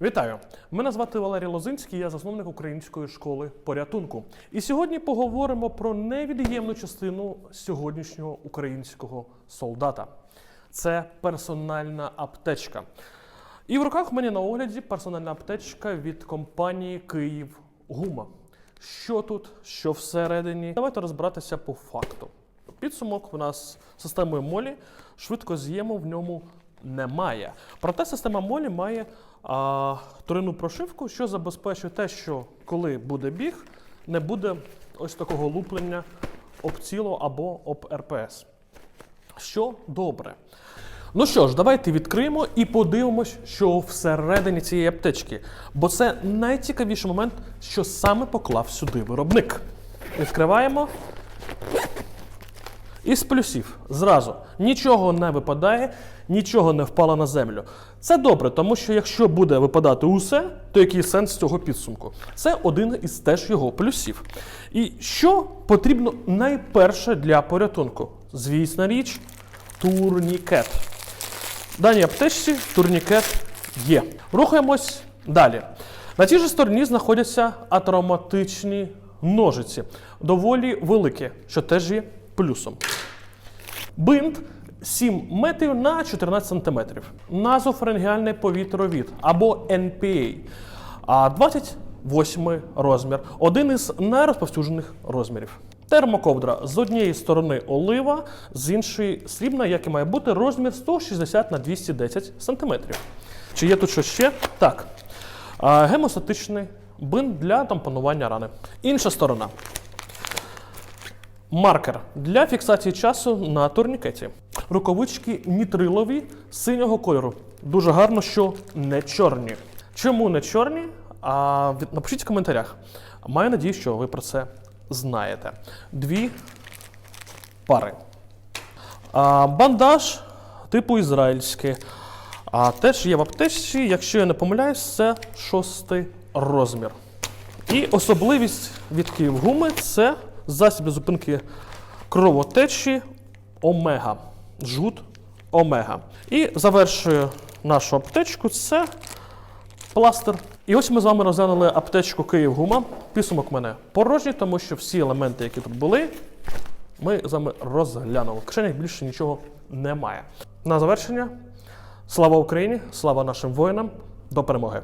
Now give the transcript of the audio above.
Вітаю! Мене звати Валерій Лозинський, я засновник української школи порятунку. І сьогодні поговоримо про невід'ємну частину сьогоднішнього українського солдата. Це персональна аптечка. І в руках в мене на огляді персональна аптечка від компанії Київ Гума. Що тут, що всередині? Давайте розбиратися по факту. Підсумок у нас системою молі швидко з'єму в ньому немає. Проте система молі має а, туринну прошивку, що забезпечує те, що коли буде біг, не буде ось такого луплення об ціло або об РПС. Що добре. Ну що ж, давайте відкриємо і подивимось, що всередині цієї аптечки. Бо це найцікавіший момент, що саме поклав сюди виробник. Відкриваємо. Із плюсів зразу нічого не випадає, нічого не впало на землю. Це добре, тому що якщо буде випадати усе, то який сенс цього підсумку? Це один із теж його плюсів. І що потрібно найперше для порятунку? Звісна річ, турнікет. В даній аптечці турнікет є. Рухаємось далі. На цій же стороні знаходяться атроматичні ножиці, доволі великі, що теж є плюсом. Бинт 7 метрів на 14 сантиметрів. Назофарингеальний повітровід або NPA. А 28 розмір. Один із найрозповсюджених розмірів. Термоковдра з однієї сторони олива, з іншої срібна, як і має бути, розмір 160 на 210 сантиметрів. Чи є тут щось ще? Так. Гемостатичний бинт для тампонування рани. Інша сторона. Маркер для фіксації часу на турнікеті. Рукавички нітрилові синього кольору. Дуже гарно, що не чорні. Чому не чорні? А, напишіть в коментарях. Маю надію, що ви про це знаєте. Дві пари. А, бандаж типу ізраїльський. А теж є в аптечці, якщо я не помиляюсь, це шостий розмір. І особливість від Київгуми це засіб для зупинки кровотечі омега. Жгут омега. І завершує нашу аптечку це пластир. І ось ми з вами розглянули аптечку Київгума. Підсумок в мене порожній, тому що всі елементи, які тут були, ми з вами розглянули. В кишенях більше нічого немає. На завершення. Слава Україні! Слава нашим воїнам! До перемоги!